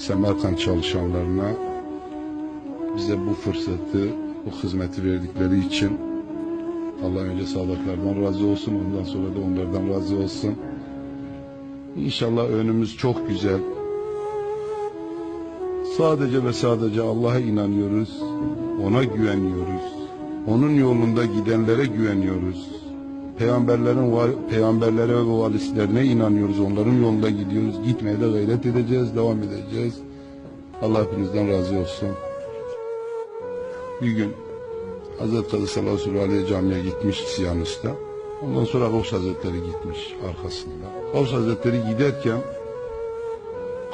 Semerkant çalışanlarına bize bu fırsatı, bu hizmeti verdikleri için Allah önce sağlıklardan razı olsun, ondan sonra da onlardan razı olsun. İnşallah önümüz çok güzel. Sadece ve sadece Allah'a inanıyoruz, ona güveniyoruz. Onun yolunda gidenlere güveniyoruz. Peygamberlerin peygamberlere ve valislerine inanıyoruz. Onların yolunda gidiyoruz. Gitmeye de gayret edeceğiz, devam edeceğiz. Allah hepinizden razı olsun. Bir gün Hazreti Kadı sallallahu aleyhi camiye gitmiş Siyanist'ta. Ondan sonra Gavs Hazretleri gitmiş arkasında. Gavs Hazretleri giderken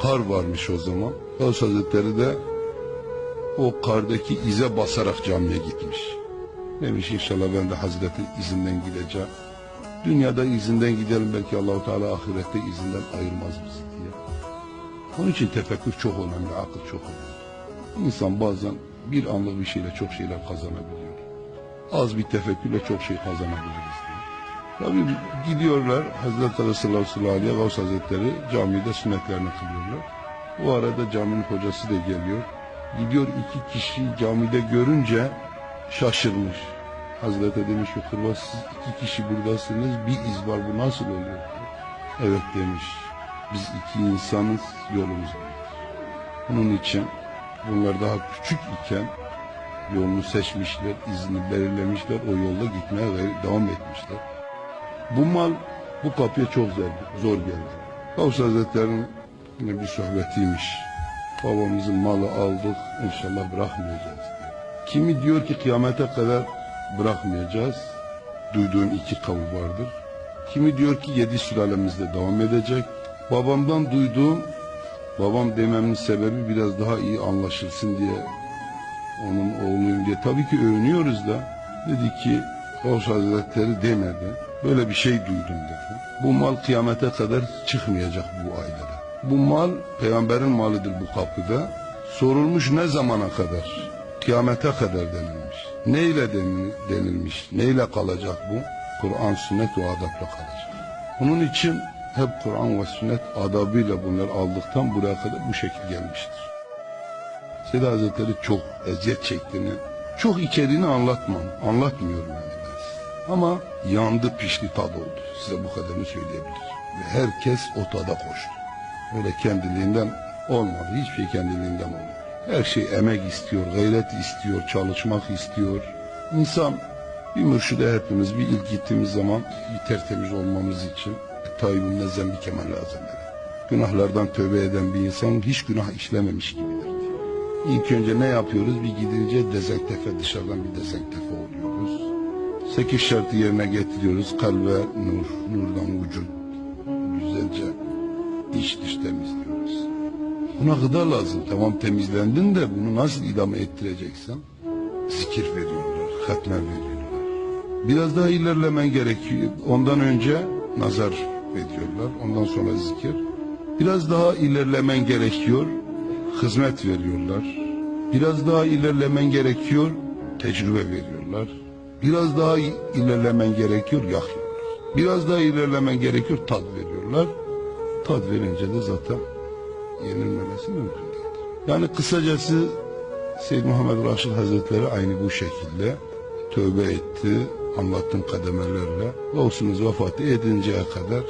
kar varmış o zaman. Gavs Hazretleri de o kardaki ize basarak camiye gitmiş. Demiş inşallah ben de Hazreti izinden gideceğim. Dünyada izinden gidelim belki Allahu Teala ahirette izinden ayırmaz bizi diye. Onun için tefekkür çok önemli, akıl çok önemli. İnsan bazen bir anlık bir şeyle çok şeyler kazanabiliyor. Az bir tefekkürle çok şey kazanabiliriz diye. Tabii gidiyorlar Hazreti Resulullah aleyhi ve Hazretleri camide sünnetlerini kılıyorlar. O arada caminin hocası da geliyor. Gidiyor iki kişi camide görünce şaşırmış. Hazreti demiş ki kurban siz iki kişi buradasınız bir iz var bu nasıl oluyor? Evet demiş biz iki insanız yolumuz. Onun için bunlar daha küçük iken yolunu seçmişler, izini belirlemişler, o yolda gitmeye devam etmişler. Bu mal bu kapıya çok zor, zor geldi. Gavs Hazretleri'nin bir sohbetiymiş. Babamızın malı aldık, inşallah bırakmayacağız. Kimi diyor ki kıyamete kadar bırakmayacağız. Duyduğum iki kavul vardır. Kimi diyor ki yedi sülalemizde devam edecek. Babamdan duyduğum, babam dememin sebebi biraz daha iyi anlaşılsın diye onun oğluyum diye tabii ki övünüyoruz da dedi ki Gavs Hazretleri demedi. Böyle bir şey duydum dedi. Bu mal kıyamete kadar çıkmayacak bu ailede. Bu mal peygamberin malıdır bu kapıda. Sorulmuş ne zamana kadar? Kıyamete kadar denilmiş. Neyle denil- denilmiş? Neyle kalacak bu? Kur'an, sünnet ve adapla kalacak. Onun için hep Kur'an ve sünnet adabıyla bunları aldıktan buraya kadar bu şekil gelmiştir. Seyyid Hazretleri çok eziyet çektiğini, çok içeriğini anlatmam, anlatmıyorum yani ben size. Ama yandı pişti tad oldu. Size bu kadarını söyleyebilirim. Ve herkes o tada koştu. Öyle kendiliğinden olmadı. Hiçbir şey kendiliğinden olmadı. Her şey emek istiyor, gayret istiyor, çalışmak istiyor. İnsan bir mürşide hepimiz bir ilk gittiğimiz zaman bir tertemiz olmamız için Tayyip'in ne zembi kemal lazım. Günahlardan tövbe eden bir insan hiç günah işlememiş gibidir. İlk önce ne yapıyoruz? Bir gidince dezentefe dışarıdan bir dezentefe oluyoruz. Sekiz şartı yerine getiriyoruz. Kalbe nur, nurdan vücut. Güzelce iç dış temizliyoruz. Buna gıda lazım. Tamam temizlendin de bunu nasıl idame ettireceksen zikir veriyorlar, hatme veriyorlar. Biraz daha ilerlemen gerekiyor. Ondan önce nazar ediyorlar. Ondan sonra zikir. Biraz daha ilerlemen gerekiyor. Hizmet veriyorlar. Biraz daha ilerlemen gerekiyor. Tecrübe veriyorlar. Biraz daha ilerlemen gerekiyor. Yakıyorlar. Biraz daha ilerlemen gerekiyor. Tad veriyorlar. Tad verince de zaten yenilmemesi mümkün değil. Yani kısacası Seyyid Muhammed Raşid Hazretleri aynı bu şekilde tövbe etti, anlattığım kademelerle. Gavsımız vefat edinceye kadar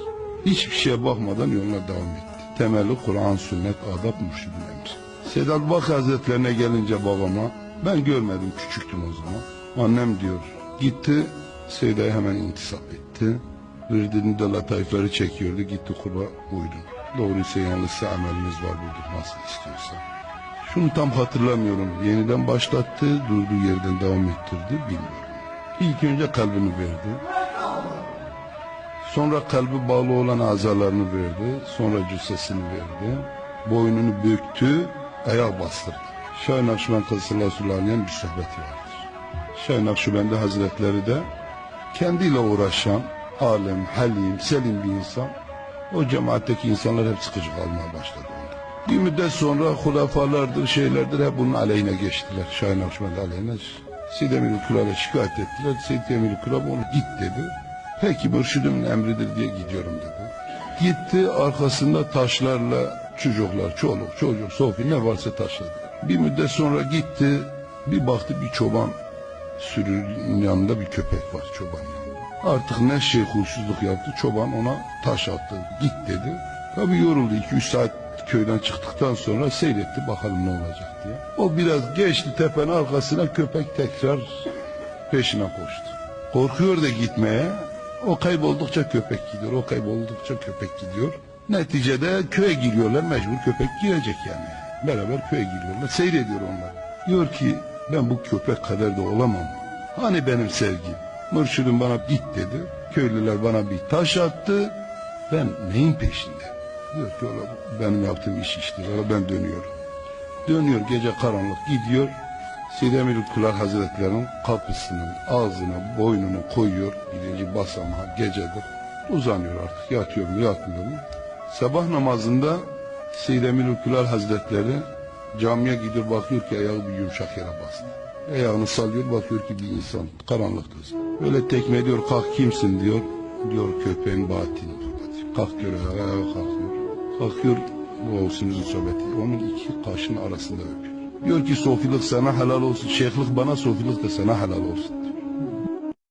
hiçbir şeye bakmadan yoluna devam etti. Temeli Kur'an, sünnet, adab, mürşidin emri. Sedat Bak Hazretlerine gelince babama, ben görmedim küçüktüm o zaman. Annem diyor, gitti Seyda'ya hemen intisap etti. Virdini de lataifleri çekiyordu, gitti kurba uydu. Doğruysa yanlışsa ameliniz var budur, nasıl istiyorsa. Şunu tam hatırlamıyorum. Yeniden başlattı, durduğu yerden devam ettirdi, bilmiyorum. İlk önce kalbini verdi. Sonra kalbi bağlı olan azalarını verdi. Sonra cüssesini verdi. Boynunu büktü, ayağa bastırdı. Şahin Akşuban Kızıllah Sülale'nin bir sohbeti vardır. Şahin Akşubendi Hazretleri de kendiyle uğraşan, alem, halim, selim bir insan. O cemaatteki insanlar hep sıkıcı kalmaya başladı. Bir müddet sonra hulafalardır, şeylerdir hep bunun aleyhine geçtiler. Şahin Akşubendi aleyhine. Seyyid Emir'i Kural'a şikayet ettiler. Seyyid Emir'i Kural onu git dedi. Peki mürşidimin emridir diye gidiyorum dedi. Gitti arkasında taşlarla Çocuklar, çoluk, çocuk, Sofi ne varsa taşıdılar. Bir müddet sonra gitti. Bir baktı bir çoban sürünün yanında bir köpek var çoban yanında. Artık ne şey huysuzluk yaptı. Çoban ona taş attı. Git dedi. Tabii yoruldu. 2-3 saat köyden çıktıktan sonra seyretti bakalım ne olacak diye. O biraz geçti tepenin arkasına köpek tekrar peşine koştu. Korkuyor da gitmeye. O kayboldukça köpek gidiyor. O kayboldukça köpek gidiyor. Neticede köye giriyorlar. Mecbur köpek girecek yani. Beraber köye giriyorlar. Seyrediyor onlar. Diyor ki ben bu köpek kadar da olamam. Hani benim sevgim? Mürşidim bana git dedi. Köylüler bana bir taş attı. Ben neyin peşinde? Diyor ki "Ola bu benim yaptığım iş işte. Ola ben dönüyorum. Dönüyor gece karanlık gidiyor. Sidemir Kular Hazretleri'nin kapısının ağzına boynunu koyuyor. Birinci basamağa gecedir. Uzanıyor artık yatıyor mu yatmıyor mu? Sabah namazında Sidemir Kular Hazretleri camiye gidiyor bakıyor ki ayağı bir yumuşak yere bastı. Ayağını sallıyor bakıyor ki bir insan karanlıkta. Böyle tekme diyor kalk kimsin diyor. Diyor köpeğin batini. Kalk diyor ayağa kalkıyor. Kalkıyor bu olsunuzun sohbeti. Onun iki kaşın arasında öpüyor. Diyor ki sofilik sana helal olsun. Şeyhlik bana sofilik de sana helal olsun.